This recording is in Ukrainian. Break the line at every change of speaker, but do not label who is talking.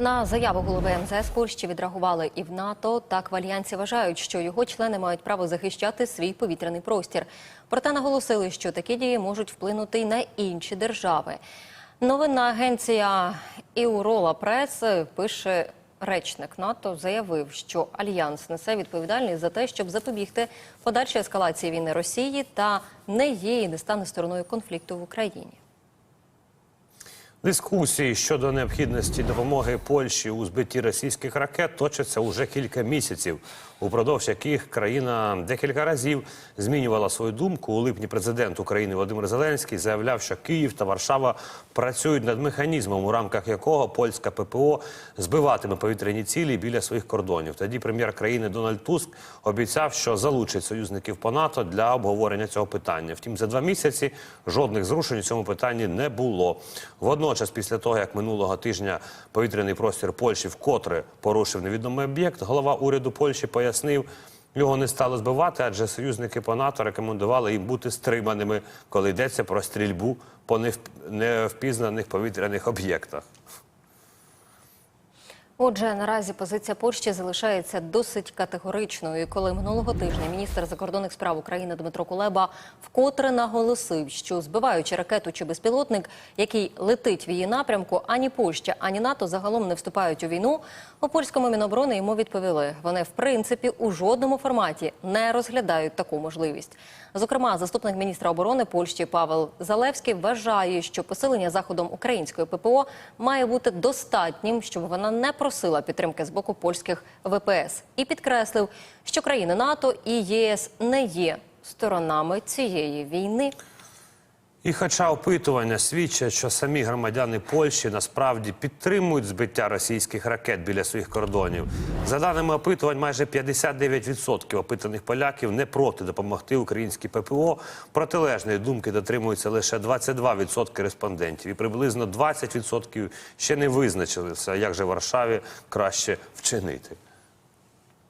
На заяву голови МЗС Польщі відреагували і в НАТО. Так в альянсі вважають, що його члени мають право захищати свій повітряний простір. Проте наголосили, що такі дії можуть вплинути й на інші держави. Новинна агенція Іурола Прес пише. Речник НАТО заявив, що альянс несе відповідальність за те, щоб запобігти подальшій ескалації війни Росії та не і не стане стороною конфлікту в Україні.
Дискусії щодо необхідності допомоги Польщі у збитті російських ракет точаться уже кілька місяців, упродовж яких країна декілька разів змінювала свою думку. У липні президент України Володимир Зеленський заявляв, що Київ та Варшава працюють над механізмом, у рамках якого польська ППО збиватиме повітряні цілі біля своїх кордонів. Тоді прем'єр країни Дональд Туск обіцяв, що залучить союзників по НАТО для обговорення цього питання. Втім, за два місяці жодних зрушень у цьому питанні не було. Водночас, після того як минулого тижня повітряний простір Польщі вкотре порушив невідомий об'єкт, голова уряду Польщі пояснив. Його не стало збивати, адже союзники по НАТО рекомендували їм бути стриманими, коли йдеться про стрільбу по невп- невпізнаних повітряних об'єктах.
Отже, наразі позиція Польщі залишається досить категоричною. І Коли минулого тижня міністр закордонних справ України Дмитро Кулеба вкотре наголосив, що збиваючи ракету чи безпілотник, який летить в її напрямку, ані Польща, ані НАТО загалом не вступають у війну. У польському міноборони йому відповіли, вони в принципі у жодному форматі не розглядають таку можливість. Зокрема, заступник міністра оборони Польщі Павел Залевський вважає, що посилення заходом української ППО має бути достатнім, щоб вона не просила підтримки з боку польських ВПС, і підкреслив, що країни НАТО і ЄС не є сторонами цієї війни.
І хоча опитування свідчать, що самі громадяни Польщі насправді підтримують збиття російських ракет біля своїх кордонів, за даними опитувань, майже 59% опитаних поляків не проти допомогти українській ППО. Протилежної думки дотримуються лише 22% респондентів, і приблизно 20% ще не визначилися, як же Варшаві краще вчинити.